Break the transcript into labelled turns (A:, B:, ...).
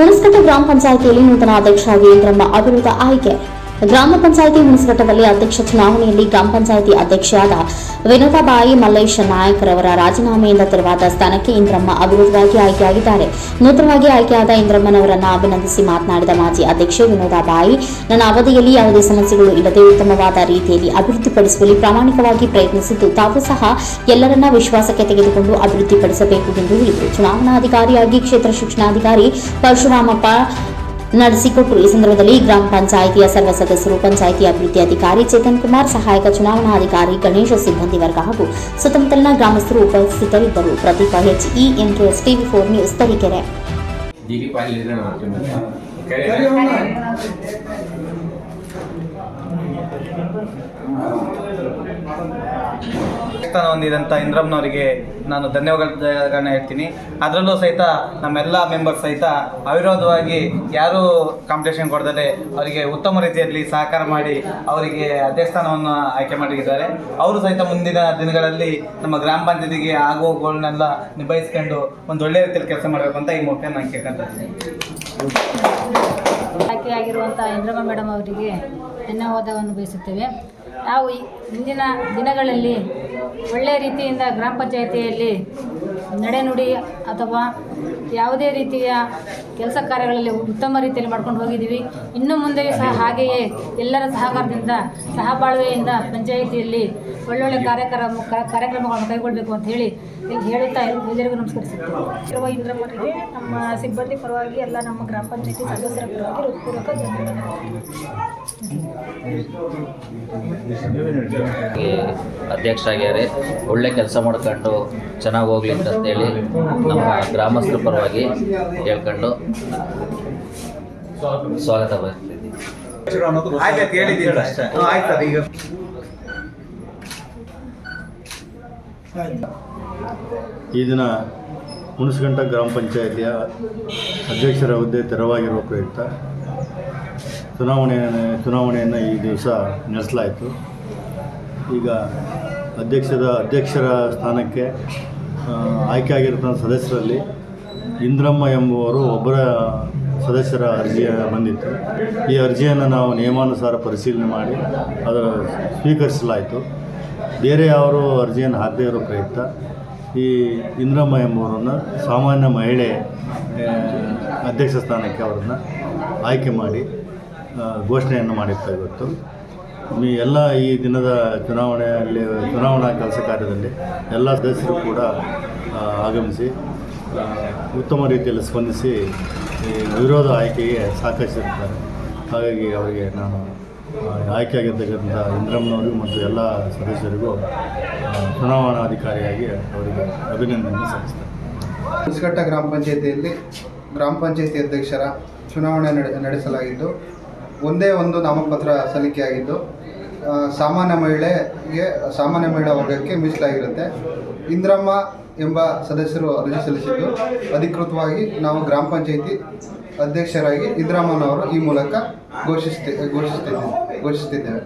A: ಹುಣಸಘಟ್ಟ ಗ್ರಾಮ ಪಂಚಾಯಿತಿಯಲ್ಲಿ ನೂತನ ಅಧ್ಯಕ್ಷ ವೀರೇಂದ್ರಮ್ಮ ಅವಿರೋಧ ಆಯ್ಕೆ. ಗ್ರಾಮ ಪಂಚಾಯಿತಿ ಹುಣಸಘಟ್ಟದಲ್ಲಿ ಅಧ್ಯಕ್ಷ ಚುನಾವಣೆಯಲ್ಲಿ ಗ್ರಾಮ ಪಂಚಾಯಿತಿ ಅಧ್ಯಕ್ಷೆಯಾದ ವಿನೋದಾಬಾಯಿ ಮಲ್ಲೇಶ ನಾಯಕರವರ ರಾಜೀನಾಮೆಯಿಂದ ತೆರವಾದ ಸ್ಥಾನಕ್ಕೆ ಇಂದ್ರಮ್ಮ ಅವಿರೋಧವಾಗಿ ಆಯ್ಕೆಯಾಗಿದ್ದಾರೆ. ನೂತನವಾಗಿ ಆಯ್ಕೆಯಾದ ಇಂದ್ರಮ್ಮನವರನ್ನು ಅಭಿನಂದಿಸಿ ಮಾತನಾಡಿದ ಮಾಜಿ ಅಧ್ಯಕ್ಷೆ ವಿನೋದಾಬಾಯಿ ನನ್ನ ಅವಧಿಯಲ್ಲಿ ಯಾವುದೇ ಸಮಸ್ಯೆಗಳು ಇಲ್ಲದೆ ಉತ್ತಮವಾದ ರೀತಿಯಲ್ಲಿ ಅಭಿವೃದ್ಧಿಪಡಿಸುವಲ್ಲಿ ಪ್ರಾಮಾಣಿಕವಾಗಿ ಪ್ರಯತ್ನಿಸಿದ್ದು, ತಾವು ಸಹ ಎಲ್ಲರನ್ನ ವಿಶ್ವಾಸಕ್ಕೆ ತೆಗೆದುಕೊಂಡು ಅಭಿವೃದ್ಧಿಪಡಿಸಬೇಕು ಎಂದು ಹೇಳಿದರು. ಚುನಾವಣಾಧಿಕಾರಿಯಾಗಿ ಕ್ಷೇತ್ರ ಶಿಕ್ಷಣಾಧಿಕಾರಿ ಪರಶುರಾಮಪ್ಪ ನಡೆಸಿಕೊಟ್ಟರು ಈ ಸಂದರ್ಭದಲ್ಲಿ ಗ್ರಾಮ ಪಂಚಾಯಿತಿಯ ಸರ್ವ ಸದಸ್ಯರು ಪಂಚಾಯಿತಿ ಅಭಿವೃದ್ಧಿ ಅಧಿಕಾರಿ ಚೇತನ್ ಕುಮಾರ್ ಸಹಾಯಕ ಚುನಾವಣಾಧಿಕಾರಿ ಗಣೇಶ ಸಿಬ್ಬಂದಿ ವರ್ಗ ಹಾಗೂ ಸುತ್ತಮುತ್ತಲಿನ ಗ್ರಾಮಸ್ಥರು ಉಪಸ್ಥಿತರಿದ್ದರು. Pradeep H E interest TV four news Tarikere.
B: ಸ್ಥಾನ ಹೊಂದಿದಂಥ ಇಂದ್ರಮ್ನವರಿಗೆ ನಾನು ಧನ್ಯವಾದಗಳನ್ನ ಹೇಳ್ತೀನಿ. ಅದರಲ್ಲೂ ಸಹಿತ ನಮ್ಮೆಲ್ಲ ಮೆಂಬರ್ಸ್ ಸಹಿತ ಅವಿರೋಧವಾಗಿ ಯಾರೂ ಕಾಂಪಿಟೇಷನ್ ಕೊಡದೆ ಅವರಿಗೆ ಉತ್ತಮ ರೀತಿಯಲ್ಲಿ ಸಹಕಾರ ಮಾಡಿ ಅವರಿಗೆ ಅಧ್ಯಕ್ಷ ಸ್ಥಾನವನ್ನು ಆಯ್ಕೆ ಮಾಡಿದ್ದಾರೆ. ಅವರು ಸಹಿತ ಮುಂದಿನ ದಿನಗಳಲ್ಲಿ ನಮ್ಮ ಗ್ರಾಮ ಪಂಚಾಯತಿಗೆ ಆಗುವಗಳನ್ನೆಲ್ಲ ನಿಭಾಯಿಸ್ಕೊಂಡು ಒಂದು ಒಳ್ಳೆಯ ರೀತಿಯಲ್ಲಿ ಕೆಲಸ ಮಾಡಬೇಕು ಅಂತ ಈ ಮೂಲಕ ನಾನು ಕೇಳ್ಕೊಂತ ಇದ್ದೀನಿ.
C: ಆಯ್ಕೆಯಾಗಿರುವಂಥ ಇಂದ್ರಮ್ಮ ಮೇಡಮ್ ಅವರಿಗೆ ಧನ್ಯವಾದವನ್ನು ಬಯಸುತ್ತೇವೆ. ನಾವು ಈ ಮುಂದಿನ ದಿನಗಳಲ್ಲಿ ಒಳ್ಳೆಯ ರೀತಿಯಿಂದ ಗ್ರಾಮ ಪಂಚಾಯಿತಿಯಲ್ಲಿ ನಡೆನುಡಿ ಅಥವಾ ಯಾವುದೇ ರೀತಿಯ ಕೆಲಸ ಕಾರ್ಯಗಳಲ್ಲಿ ಉತ್ತಮ ರೀತಿಯಲ್ಲಿ ಮಾಡ್ಕೊಂಡು ಹೋಗಿದ್ದೀವಿ. ಇನ್ನು ಮುಂದೆಯೂ ಸಹ ಹಾಗೆಯೇ ಎಲ್ಲರ ಸಹಕಾರದಿಂದ, ಸಹಬಾಳ್ವೆಯಿಂದ ಪಂಚಾಯಿತಿಯಲ್ಲಿ ಒಳ್ಳೊಳ್ಳೆ ಕಾರ್ಯಕ್ರಮ ಕಾರ್ಯಕ್ರಮಗಳನ್ನು ಕೈಗೊಳ್ಳಬೇಕು ಅಂತ ಹೇಳಿ ಹೇಳುತ್ತಾ ಎಲ್ಲರಿಗೂ ನಮಸ್ಕರಿಸುತ್ತೇವೆ
D: ಇಂದ್ರಮ್ಮರಿಗೆ ನಮ್ಮ ಸಿಬ್ಬಂದಿ ಪರವಾಗಿ ಎಲ್ಲ ನಮ್ಮ ಗ್ರಾಮ ಪಂಚಾಯಿತಿ ಸದಸ್ಯರ ಪರವಾಗಿ ಹೃತ್ಪೂರ್ವಕ
E: ಅಧ್ಯಕ್ಷ ಆಗ್ಯಾರೆ ಒಳ್ಳೆ ಕೆಲಸ ಮಾಡ್ಕೊಂಡು ಚೆನ್ನಾಗಿ ಹೋಗ್ಲಿ ಅಂತೇಳಿ ನಮ್ಮ ಗ್ರಾಮಸ್ಥರ ಪರವಾಗಿ ಹೇಳ್ಕೊಂಡು ಸ್ವಾಗತ
F: ಈ ದಿನ ಹುಣಸಗಂಟ ಗ್ರಾಮ ಪಂಚಾಯಿತಿಯ ಅಧ್ಯಕ್ಷರ ಹುದ್ದೆ ತೆರವಾಗಿರುವ ಪ್ರಯುಕ್ತ ಚುನಾವಣೆಯನ್ನು ಚುನಾವಣೆಯನ್ನು ಈ ದಿವಸ ನಡೆಸಲಾಯಿತು. ಈಗ ಅಧ್ಯಕ್ಷದ ಅಧ್ಯಕ್ಷರ ಸ್ಥಾನಕ್ಕೆ ಆಯ್ಕೆಯಾಗಿರ್ತಕ್ಕಂಥ ಸದಸ್ಯರಲ್ಲಿ ಇಂದ್ರಮ್ಮ ಎಂಬುವರು ಒಬ್ಬರ ಸದಸ್ಯರ ಅರ್ಜಿ ಬಂದಿತ್ತು. ಈ ಅರ್ಜಿಯನ್ನು ನಾವು ನಿಯಮಾನುಸಾರ ಪರಿಶೀಲನೆ ಮಾಡಿ ಅದರ ಸ್ವೀಕರಿಸಲಾಯಿತು. ಬೇರೆ ಯಾರು ಅರ್ಜಿಯನ್ನು ಹಾಕದೇ ಇರೋ ಪ್ರಯುಕ್ತ ಈ ಇಂದ್ರಮ್ಮ ಎಂಬುವರನ್ನು ಸಾಮಾನ್ಯ ಮಹಿಳೆ ಅಧ್ಯಕ್ಷ ಸ್ಥಾನಕ್ಕೆ ಅವರನ್ನು ಆಯ್ಕೆ ಮಾಡಿ ಘೋಷಣೆಯನ್ನು ಮಾಡಿರ್ತಾ ಇವತ್ತು. ಈ ಎಲ್ಲ ಈ ದಿನದ ಚುನಾವಣೆಯಲ್ಲಿ, ಚುನಾವಣಾ ಕೆಲಸ ಕಾರ್ಯದಲ್ಲಿ ಎಲ್ಲ ಸದಸ್ಯರು ಕೂಡ ಆಗಮಿಸಿ ಉತ್ತಮ ರೀತಿಯಲ್ಲಿ ಸ್ಪಂದಿಸಿ ಈ ವಿರೋಧ ಆಯ್ಕೆಗೆ ಸಹಕರಿಸಿರ್ತಾರೆ ಹಾಗಾಗಿ ಅವರಿಗೆ ನಾನು ಆಯ್ಕೆಯಾಗಿರ್ತಕ್ಕಂಥ ಇಂದ್ರಮ್ಮನವರಿಗೂ ಮತ್ತು ಎಲ್ಲ ಸದಸ್ಯರಿಗೂ ಚುನಾವಣಾಧಿಕಾರಿಯಾಗಿ ಅವರಿಗೆ ಅಭಿನಂದನೆ ಸಲ್ಲಿಸ್ತೇನೆ.
G: ಹೊಸಘಟ್ಟ ಗ್ರಾಮ ಪಂಚಾಯಿತಿಯಲ್ಲಿ ಗ್ರಾಮ ಪಂಚಾಯಿತಿ ಅಧ್ಯಕ್ಷರ ಚುನಾವಣೆ ನಡೆ, ನಡೆಸಲಾಗಿದ್ದು ಒಂದೇ ಒಂದು ನಾಮಪತ್ರ ಸಲ್ಲಿಕೆಯಾಗಿದ್ದು ಸಾಮಾನ್ಯ ಮಹಿಳೆಗೆ, ಸಾಮಾನ್ಯ ಮಹಿಳಾ ವರ್ಗಕ್ಕೆ ಮೀಸಲಾಗಿರುತ್ತೆ. ಇಂದ್ರಮ್ಮ ಎಂಬ ಸದಸ್ಯರು ಅರ್ಜಿ ಸಲ್ಲಿಸಿದ್ದು. ಅಧಿಕೃತವಾಗಿ ನಾವು ಗ್ರಾಮ ಪಂಚಾಯಿತಿ ಅಧ್ಯಕ್ಷರಾಗಿ ಇಂದ್ರಮ್ಮನವರು ಈ ಮೂಲಕ ಘೋಷಿಸ್ತಿ ಘೋಷಿಸ್ತಿದ್ದೇವೆ ಘೋಷಿಸ್ತಿದ್ದೇವೆ.